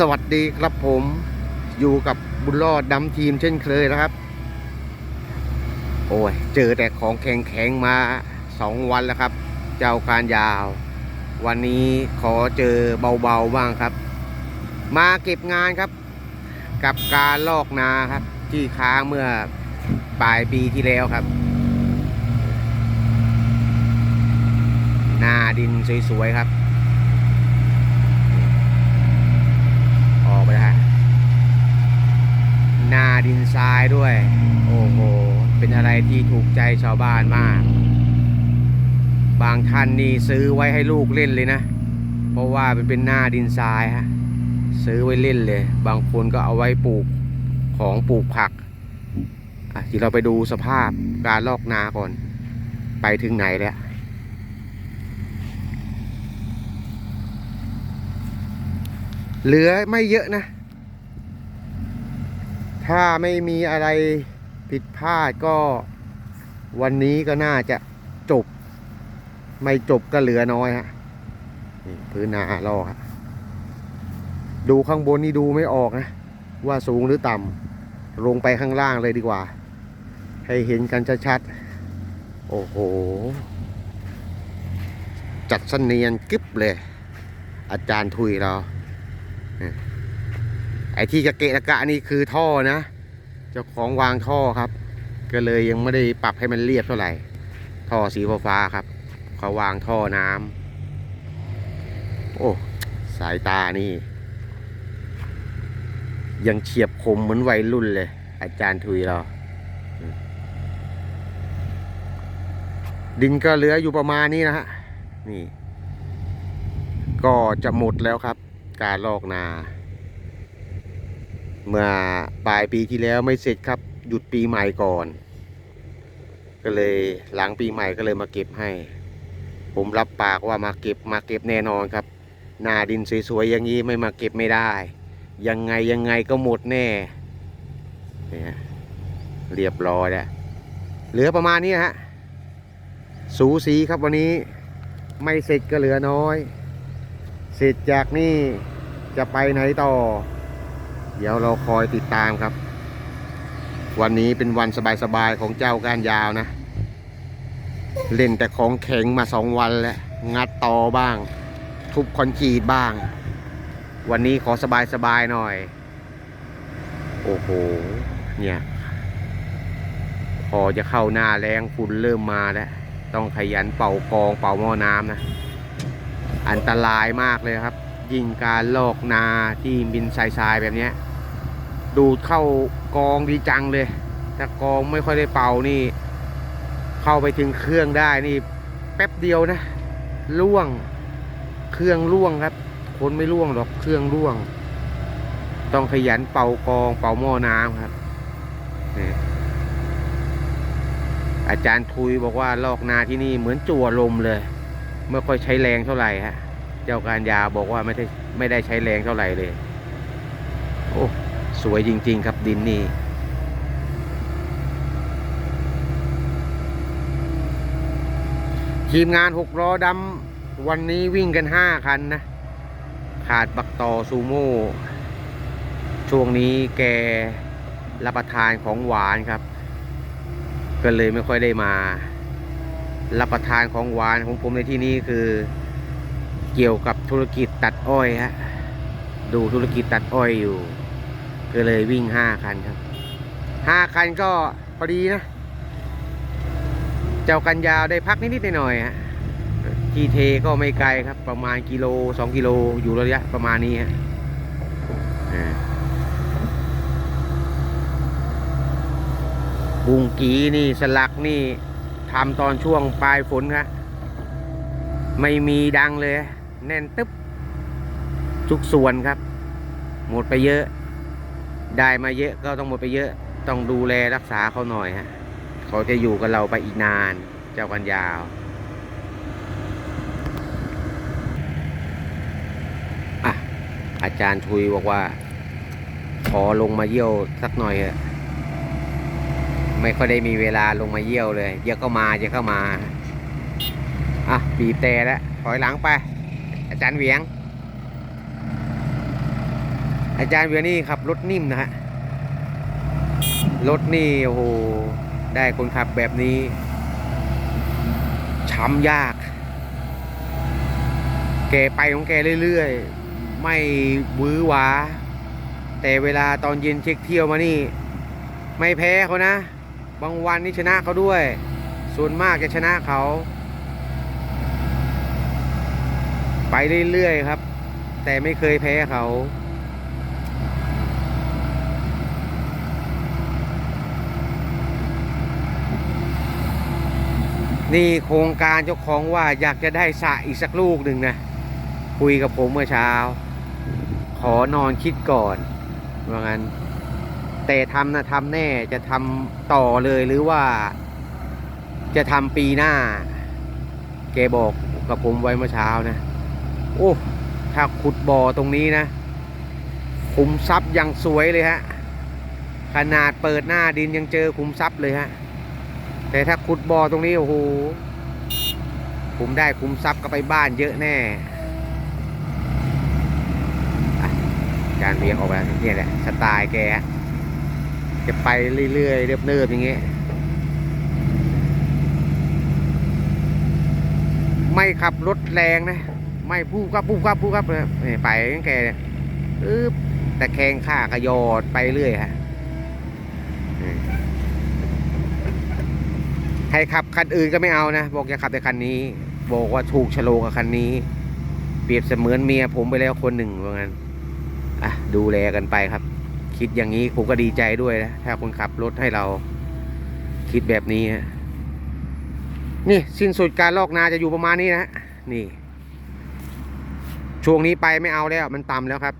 สวัสดีครับผมอยู่กับบุญรอดดำทีมเช่นเคยนะครับ โอ้ย เจอแต่ของแข็งๆมาสองวันแล้วครับ เจ้าการยาว วันนี้ขอเจอเบาๆบ้างครับ มาเก็บงานครับ กับการลอกนาครับ ที่ค้างเมื่อปลายปีที่แล้วครับ หน้าดินสวยๆครับ ออกไปแล้วฮะห นาดินทรายด้วย โอ้โห เป็นอะไรที่ถูกใจชาวบ้านมาก บางท่านนี่ซื้อไว้ให้ลูกเล่นเลยนะ เพราะว่ามันเป็นหน้าดินทรายฮะ ซื้อไว้เล่นเลย บางคนก็เอาไว้ปลูกของปลูกผักอะที่เราไปดูสภาพการลอกนาก่อน ไปถึงไหนแล้วเหลือไม่เยอะนะ ถ้าไม่มีอะไรผิดพลาดก็วันนี้ก็น่าจะจบ ไม่จบก็เหลือน้อยฮะนี่พื้นนาลอกฮะดูข้างบนนี่ดูไม่ออกนะ ว่าสูงหรือต่ำลงไปข้างล่างเลยดีกว่า ให้เห็นกันชัดๆโอ้โห จัดเสนียนกึบเลย อาจารย์ทุยเรา ไอ้ที่กะเกะกะกะนี่คือท่อนะ เจ้าของวางท่อครับ ก็เลยยังไม่ได้ปรับให้มันเรียบเท่าไหร่ ท่อสีฟ้าครับเขาวางท่อน้ำโอ้สายตานี่ ยังเฉียบคมเหมือนวัยรุ่นเลย อาจารย์ทุยเราดินก็เหลืออยู่ประมาณนี้นะฮะ นี่ ก็จะหมดแล้วครับ การลอกนา เมื่อปลายปีที่แล้วไม่เสร็จครับ หยุดปีใหม่ก่อน ก็เลยหลังปีใหม่ก็เลยมาเก็บให้ ผมรับปากว่ามาเก็บมาเก็บแน่นอนครับ หนาดินสวยๆอย่างนี้ไม่มาเก็บไม่ได้ ยังไงยังไงก็หมดแน่เนี่ยเรียบร้อยแล้วเหลือประมาณนี้ฮะสูสีครับวันนี้ไม่เสร็จก็เหลือน้อย เสร็จจากนี่จะไปไหนต่อ เดี๋ยวเราคอยติดตามครับ วันนี้เป็นวันสบายๆของเจ้าก้านยาวนะ เล่นแต่ของแข็งมาสองวันแล้ว งัดตอบ้าง ทุบคอนกรีตบ้าง วันนี้ขอสบายๆหน่อย โอ้โห เนี่ย พอจะเข้าหน้าแรงฝุ่นเริ่มมาแล้ว ต้องขยันเป่ากองเป่าหม้อน้ำนะ อันตรายมากเลยครับยิ่งการลอกนาที่บินทรายๆแบบนี้ ดูดเข้ากองดีจังเลยถ้ากองไม่ค่อยได้เป่านี่ เข้าไปถึงเครื่องได้นี่แป๊บเดียวนะล่วงเครื่องล่วงครับ คนไม่ล่วงหรอกเครื่องล่วง ต้องขยันเป่ากองเป่าหม้อน้ำครับนี่อาจารย์ทุยบอกว่าลอกนาที่นี่เหมือนจั่วลมเลยไม่ค่อยใช้แรงเท่าไหร่ฮะ เจ้าการยาบอกว่าไม่ได้ไม่ได้ใช้แรงเท่าไหร่เลย โอ้ สวยจริง ๆ ครับดินนี่ทีมงานหกล้อดำวันนี้วิ่งกันห้าคันนะ ขาดบักต่อซูโม่ช่วงนี้แกรับประทานของหวานครับ ก็เลยไม่ค่อยได้มา รับประทานของหวานของผมในที่นี้คือ เกี่ยวกับธุรกิจตัดอ้อยฮะดูธุรกิจตัดอ้อยอยู่ ก็เลยวิ่งห้าคันครับห้าคันก็พอดีนะ เจ้ากันยาวได้พักนิดๆหน่อยๆฮะที่เทก็ไม่ไกลครับ ประมาณกิโลสองกิโลอยู่ระยะประมาณนี้ฮะบุงกีนี่สลักนี่ทำตอนช่วงปลายฝนครับไม่มีดังเลย แน่นตึ๊บทุกส่วนครับ หมดไปเยอะ ได้มาเยอะก็ต้องหมดไปเยอะต้องดูแลรักษาเขาหน่อยฮะเขาจะอยู่กับเราไปอีกนาน เจ้ากันยาวอะอาจารย์ทุยบอกว่า ขอลงมาเยี่ยวสักหน่อยเถอะไม่ค่อยได้มีเวลาลงมาเยี่ยวเลยเดี๋ยวก็มาเดี๋ยวก็มา อะบีบแต่แล้วถอยหลังไป อาจารย์เวียง อาจารย์เวียนี่ขับรถนิ่มนะฮะ รถนี่โอ้โห ได้คนขับแบบนี้ช้ำยาก แกไปของแกเรื่อยๆ ไม่หวือหวา แต่เวลาตอนเย็นเช็คเที่ยวมานี่ ไม่แพ้เขานะ บางวันนี่ชนะเขาด้วย ส่วนมากจะชนะเขา ไปเรื่อยๆครับ แต่ไม่เคยแพ้เขา นี่โครงการเจ้าของว่าอยากจะได้สะอีกสักลูกหนึ่งนะ คุยกับผมเมื่อเช้า ขอนอนคิดก่อนว่างั้น แต่ทำนะทำแน่จะทำต่อเลยหรือว่า จะทำปีหน้า แกบอกกับผมไว้เมื่อเช้านะ โอ้ถ้าขุดบ่อตรงนี้นะขุมทรัพย์ยังสวยเลยฮะ ขนาดเปิดหน้าดินยังเจอขุมทรัพย์เลยฮะ แต่ถ้าขุดบ่อตรงนี้โอ้โหผมได้ขุมทรัพย์ก็ไปบ้านเยอะแน่การเลี้ยงออกมาเนี่ยแหละสไตล์แก จะไปเรื่อยๆเนิบอย่างเงี้ยไม่ขับรถแรงนะ ไม่พูดกับพูดกับพูดกับนะนี่ไปตั้งแกเนี่ยอึ๊บแต่แข้งข้ากระยอดไปเรื่อยฮะอืม ให้ขับคันอื่นก็ไม่เอานะ บอกอย่าขับแต่คันนี้ บอกว่าถูกชะโลกับคันนี้ เปรียบเสมือนเมียผมไปแล้วคนหนึ่งว่างั้นอะดูแลกันไปครับ คิดอย่างนี้ผมก็ดีใจด้วยนะถ้าคนขับรถให้เราคิดแบบนี้ฮะนี่สิ้นสุดการลอกนาจะอยู่ประมาณนี้นะฮะนี่ ช่วงนี้ไปไม่เอาแล้ว มันต่ำแล้วครับ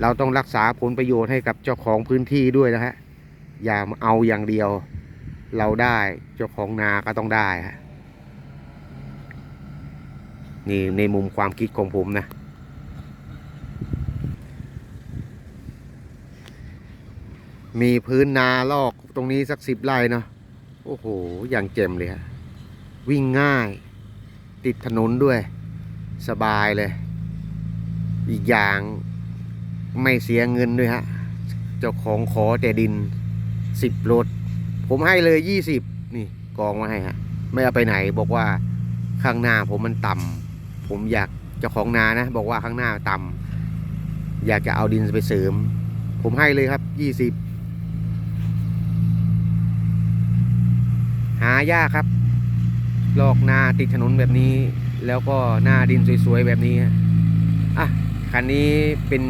เราต้องรักษาผลประโยชน์ให้กับเจ้าของพื้นที่ด้วยนะฮะอย่าเอาอย่างเดียว เราได้เจ้าของนาก็ต้องได้ฮะนี่ในมุมความคิดของผมนะมีพื้นนาลอกตรงนี้สักสิบไร่เนาะโอ้โห อย่างเจ็มเลยฮะวิ่งง่าย ติดถนนด้วย สบายเลย อีกอย่างไม่เสียเงินด้วยฮะ เจ้าของขอแต่ดินสิบรถ ผมให้เลยยี่สิบนี่กองมาให้ฮะไม่เอาไปไหนบอกว่าข้างหน้าผมมันต่ำผมอยากเจ้าของนานะ บอกว่าข้างหน้าต่ำอยากจะเอาดินไปเสริม ผมให้เลยครับยี่สิบหายากครับ ลอกนาติดถนนแบบนี้ แล้วก็หน้าดินสวยๆแบบนี้อะคันนี้เป็น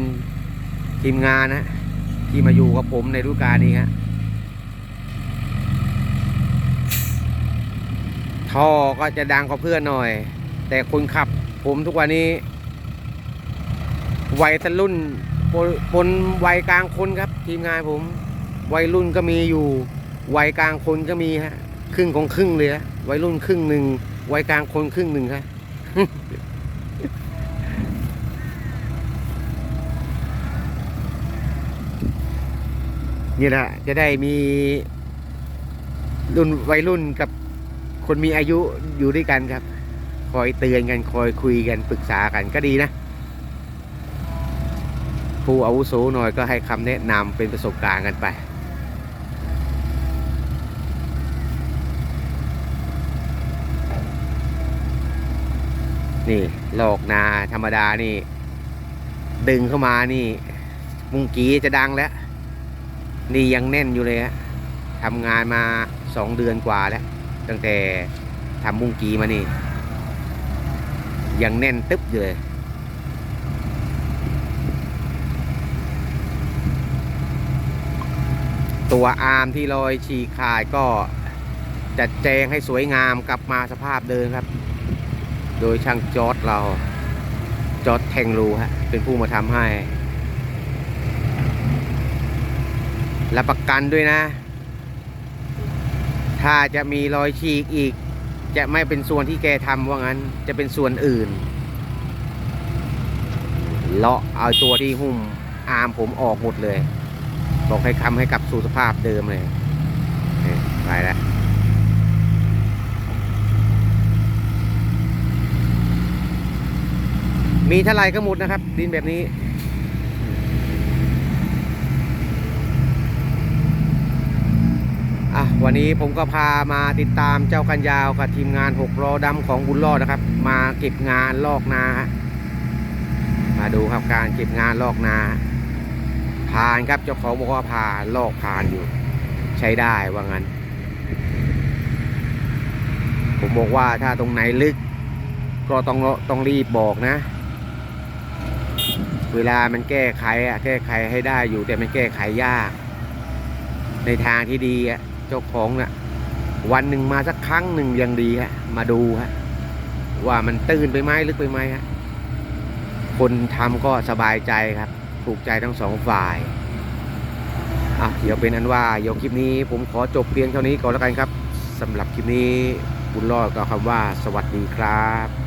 ทีมงานนะที่มาอยู่กับผมในฤดูกาลนี้ฮะ ท่อก็จะดังกว่าเพื่อนหน่อย แต่คนขับผมทุกวันนี้วัยรุ่นปนปนวัยกลางคนครับ ทีมงานผม วัยรุ่นก็มีอยู่ วัยกลางคนก็มีฮะครึ่งของครึ่งเลยฮะวัยรุ่นครึ่งหนึ่งวัยกลางคนครึ่งหนึ่งครับนี่แหละจะได้มีรุ่นวัยรุ่นกับ คนมีอายุอยู่ด้วยกันครับ คอยเตือนกันคอยคุยกันปรึกษากันก็ดีนะผู้อาวุโสหน่อยก็ให้คำแนะนำเป็นประสบการณ์กันไป นี่ลอกนาธรรมดานี่ ดึงเข้ามานี่ มุงกีจะดังแล้ว นี่ยังแน่นอยู่เลยฮะทำงานมาสองเดือนกว่าแล้ว ตั้งแต่ทำมุงกีมานี่ ยังแน่นตึ๊บอยู่เลยตัวอาร์มที่ลอยฉีกขาดก็จัดแจงให้สวยงามกลับมาสภาพเดิมครับ โดยช่างจอดเรา จอดแทงรูฮะเป็นผู้มาทำให้รับประกันด้วยนะ ถ้าจะมีรอยฉีกอีก จะไม่เป็นส่วนที่แกทำว่างั้น จะเป็นส่วนอื่น เลาะเอาตัวที่หุ้มอาร์มผมออกหมดเลย บอกให้คำให้กลับสู่สภาพเดิมเลยไปแล้วมีเท่าไรก็หมดนะครับ ดินแบบนี้ วันนี้ผมก็พามาติดตามเจ้ากันยาวกับทีมงานหกล้อดำของบุญรอดนะครับ มาเก็บงานลอกนาฮะมาดูครับการเก็บงานลอกนาผ่านครับเจ้าของบอกว่าผ่านลอกผ่านอยู่ ใช้ได้ว่างั้น ผมบอกว่าถ้าตรงไหนลึก ก็ต้องต้องรีบบอกนะ เวลามันแก้ไขอะแก้ไขให้ได้อยู่แต่มันแก้ไขยาก ในทางที่ดีอะ เจ้าของน่ะวันหนึ่งมาสักครั้งหนึ่งยังดีฮะ มาดูฮะ ว่ามันตื้นไปไหมลึกไปไหมฮะ คนทำก็สบายใจครับ ถูกใจทั้งสองฝ่ายอะเดี๋ยวเป็นอันว่าเดี๋ยวคลิปนี้ ผมขอจบเพียงเท่านี้ก่อนแล้วกันครับสำหรับคลิปนี้บุญรอดก็คำว่าสวัสดีครับ